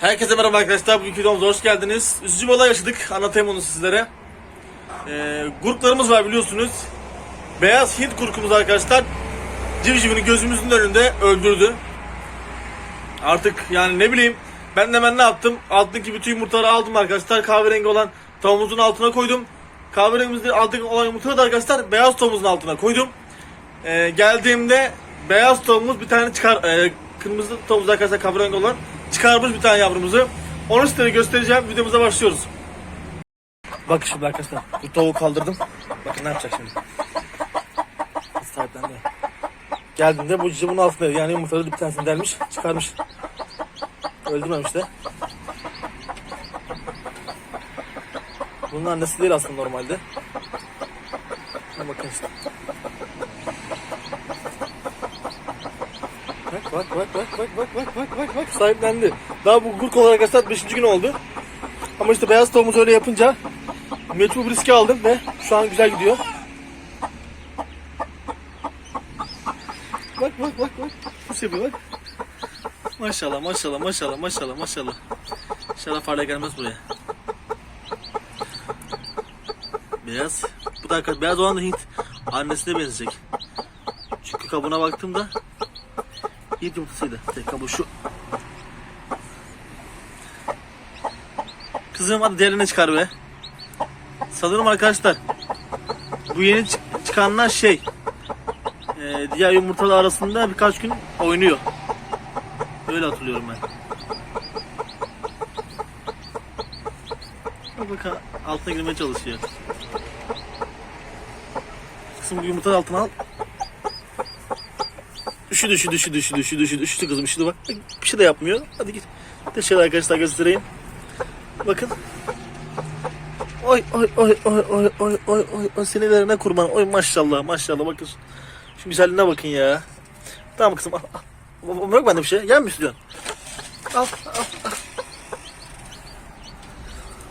Herkese merhaba arkadaşlar. Bugünkü videomuza hoş geldiniz. Üzücü bir olay yaşadık. Anlatayım onu sizlere. Ee, gurklarımız var biliyorsunuz. Beyaz Hint gurkumuz arkadaşlar. Civcivini gözümüzün önünde öldürdü. Artık yani ne bileyim. Ben de hemen ne yaptım? Alttaki bütün yumurtaları aldım arkadaşlar. Kahverengi olan tavuğumuzun altına koydum. Kahverengimizde alttaki olan yumurtaları da arkadaşlar beyaz tavuğumuzun altına koydum. Ee, geldiğimde beyaz tavuğumuz bir tane çıkar. E, kırmızı tavuğumuz arkadaşlar kahverengi olan çıkarmış bir tane yavrumuzu. Onu size göstereceğim. Videomuza başlıyoruz. Bak şimdi arkadaşlar. Bu tavuğu kaldırdım. Bakın ne yapacak şimdi. Sahiplendi. Geldiğinde bu cici bunun altında yani yumurtaları bir tanesini delmiş çıkarmış. Öldürmemiş de. Bunun annesi değil aslında normalde. Bakın işte. Bak bak bak bak bak bak bak bak bak sahiplendi. Daha bu gurk olarak arkadaşlar 5. gün oldu. Ama işte beyaz tavuğumuz öyle yapınca mecbur bir riske aldım ve şu an güzel gidiyor. Bak bak bak bak. Nasıl yapıyor bak. Maşallah maşallah maşallah maşallah maşallah. İnşallah fare gelmez buraya. Beyaz. Bu da beyaz olan da Hint. Annesine benzeyecek. Çünkü kabına baktığımda Hint yumurtasıydı. Tek kabuğu şu. Kızım hadi diğerine çıkar be. Sanırım arkadaşlar bu yeni çık- çıkanlar şey e, diğer yumurtalar arasında birkaç gün oynuyor. Öyle hatırlıyorum ben. Bak altına girmeye çalışıyor. Kızım bu yumurtanın altına al. Üşüdü üşüdü üşüdü üşüdü üşüdü üşüdü üşüdü kızım üşüdü bak. Bir şey de yapmıyor. Hadi git. Şöyle arkadaşlar göstereyim. Bakın. Oy oy oy oy oy oy oy oy oy senelerine kurban. Oy maşallah maşallah bakın. Şu güzelliğine bakın ya. Tamam kızım al al. Bırak bende bir şey. Yer mi istiyorsun? Al al al.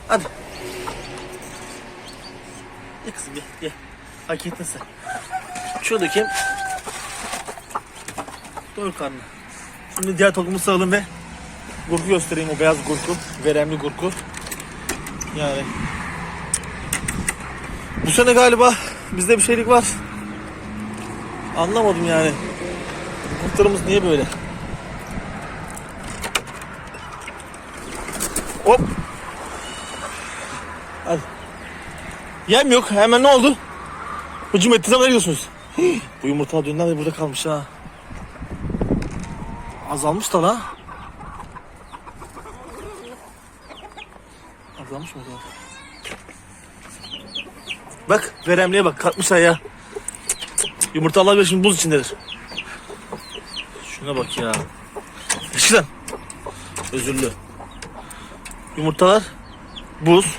Hadi. Ye kızım ye ye. Hak ettin sen. Dökeyim. Doyur karnını. Şimdi diğer tokumu sağalım ve gurku göstereyim o beyaz gurku. Veremli gurku. Yani. Bu sene galiba bizde bir şeylik var. Anlamadım yani. Kurtlarımız niye böyle? Hop. Hadi. Yem yok. Hemen ne oldu? Hücum ettiğiniz zaman ne diyorsunuz? Bu yumurta dünden beri burada kalmış ha. Azalmış da la. Azalmış mı acaba? Bak veremliğe bak kalkmış ya. Yumurtalar bile şimdi buz içindedir. Şuna bak ya. Yaşlan. Özürlü. Yumurtalar buz.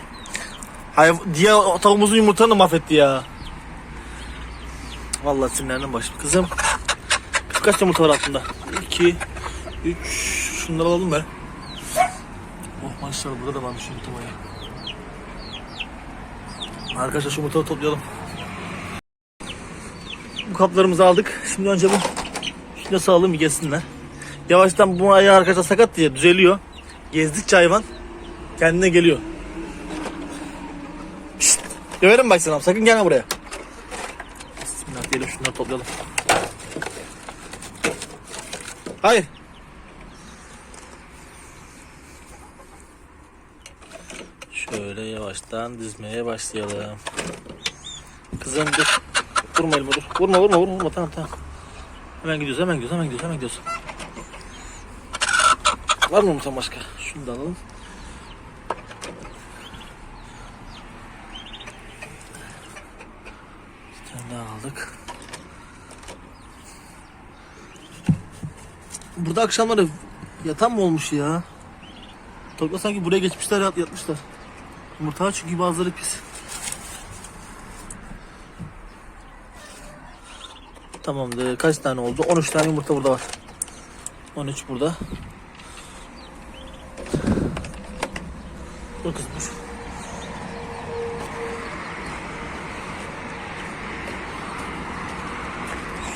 Hayır, diğer tavuğumuzun yumurtalarını mahvetti ya. Vallahi sinirlendim başım. Kızım. Kız kaç yumurta var altında? 2 3 Şunları alalım be. Oh maşallah burada da varmış yumurta bayağı. Arkadaşlar şu yumurtaları toplayalım. Bu kaplarımızı aldık. Şimdi önce bu şunu da sağalım bir gezsinler. Yavaştan bu ayağı arkadaşlar sakat diye düzeliyor. Gezdikçe hayvan kendine geliyor. Pişt. Döverim bak sana sakın gelme buraya. Bismillah diyelim şunları toplayalım. Hayır. Şöyle yavaştan dizmeye başlayalım. Kızım dur. Vurma elime dur. Vurma vurma vurma vurma tamam tamam. Hemen gidiyoruz hemen gidiyoruz hemen gidiyoruz hemen gidiyoruz. Var mı yumurtan başka? Şunu da alalım. Bir tane daha aldık. Burada akşamları yatan mı olmuş ya? Topla sanki buraya geçmişler yat, yatmışlar. Yumurtalar çünkü bazıları pis. Tamamdır. Kaç tane oldu? 13 tane yumurta burada var. 13 burada. Dur kızım dur.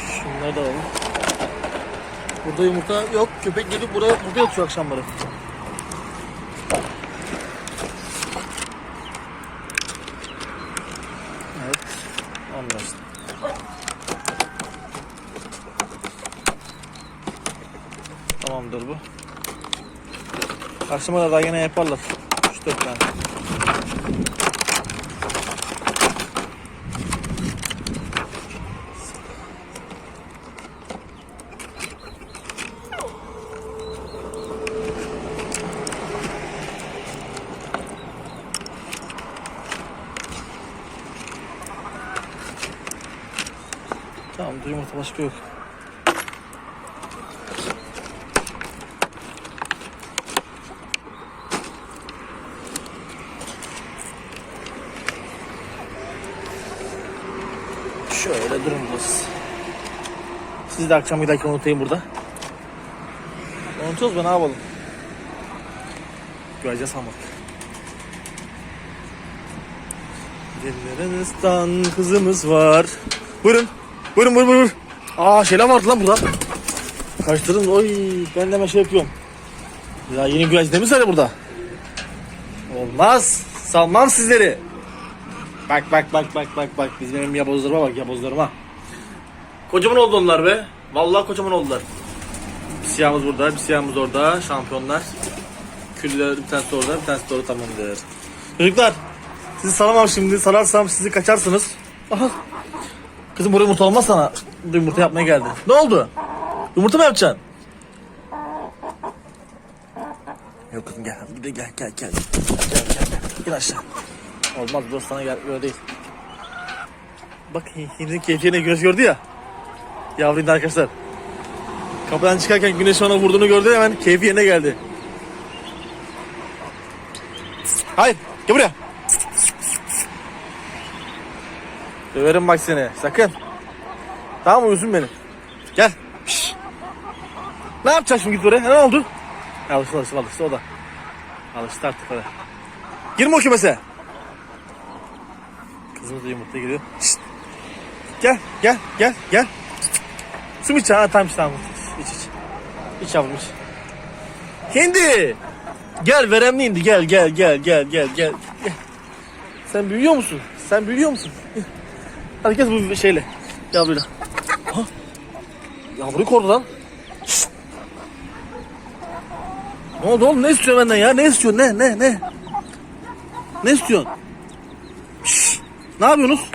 Şunları da alalım. Burada yumurta yok. Köpek gelip buraya burada yatıyor akşamları. Tamamdır bu. Akşama kadar daha yine yaparlar. 3-4 tane. Tamam yumurta başka yok. Şöyle durumdayız. Siz de akşam giderken unutayım burada. Unutuyoruz be ne yapalım? Göreceğiz almak. Dillerimizden kızımız var. Buyurun. Buyurun buyurun buyurun. Aa şeyler vardı lan burada. Karıştırdım. Oy ben de şey yapıyorum. Ya yeni güveç değil mi söyle burada? Olmaz. Salmam sizleri. Bak bak bak bak bak bak. Biz benim yabozlarıma bak yabozlarıma. Kocaman oldu onlar be. Vallahi kocaman oldular. Bir siyahımız burada, bir siyahımız orada. Şampiyonlar. Küller bir tanesi orada, bir tanesi orada tamamdır. Çocuklar, sizi salamam şimdi. Salarsam sizi kaçarsınız. Aha. Kızım buraya yumurta olmaz sana. Burada yumurta yapmaya geldi. Ne oldu? Yumurta mı yapacaksın? Yok kızım gel. Bir de gel gel gel. Gel gel gel. Gel aşağı. Olmaz burası sana gel böyle değil. Bak hindi keyfine göz gördü ya. Yavruydu arkadaşlar. Kapıdan çıkarken güneş ona vurduğunu gördü hemen keyfi yerine geldi. Hayır gel buraya. Döverim bak seni sakın. Tamam mı uyusun beni. Gel. Şşş. Ne yapacaksın şimdi git oraya? Ne oldu? Alıştı alıştı alıştı o da. Alıştı artık hadi. Girme o kümese. Kızımız da yumurta giriyor. Şşt. Gel gel gel gel. Su mu içeceksin? Ha tamam iç tamam. İç iç. İç yavrum iç. Hindi. Gel veremli indi gel gel gel gel gel gel. Sen büyüyor musun? Sen büyüyor musun? Gel bu şeyle. Yavruyla. Ha. Yavruyu kordu lan. Şşt. Ne oldu oğlum ne istiyorsun benden ya? Ne istiyorsun ne ne ne? Ne istiyorsun? Şşt. Ne yapıyorsunuz?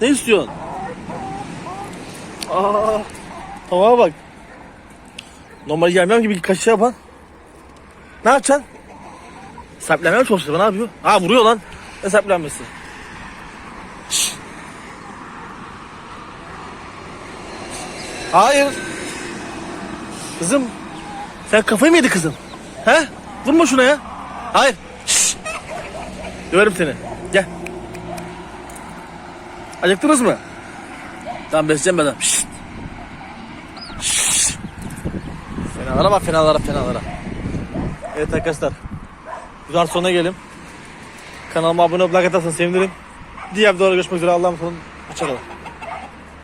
Ne istiyorsun? Aa, tavuğa bak. Normal gelmem gibi kaçış yapan. Ne yapacaksın? Saplamaya mı çalışıyor? Ne yapıyor? Ha vuruyor lan. Ne saplanması? Şşş. Hayır. Kızım. Sen kafayı mı yedi kızım? He? Vurma şuna ya. Hayır. Şşş. Döverim seni. Gel. Acıktınız mı? Tamam besleyeceğim ben. Şşt. Şşt. Fenalara bak fenalara fenalara. Evet arkadaşlar. Güzel sona gelelim. Kanalıma abone olup like atarsanız sevinirim. Diğer videoda görüşmek üzere. Allah'a emanet olun. Hoşçakalın.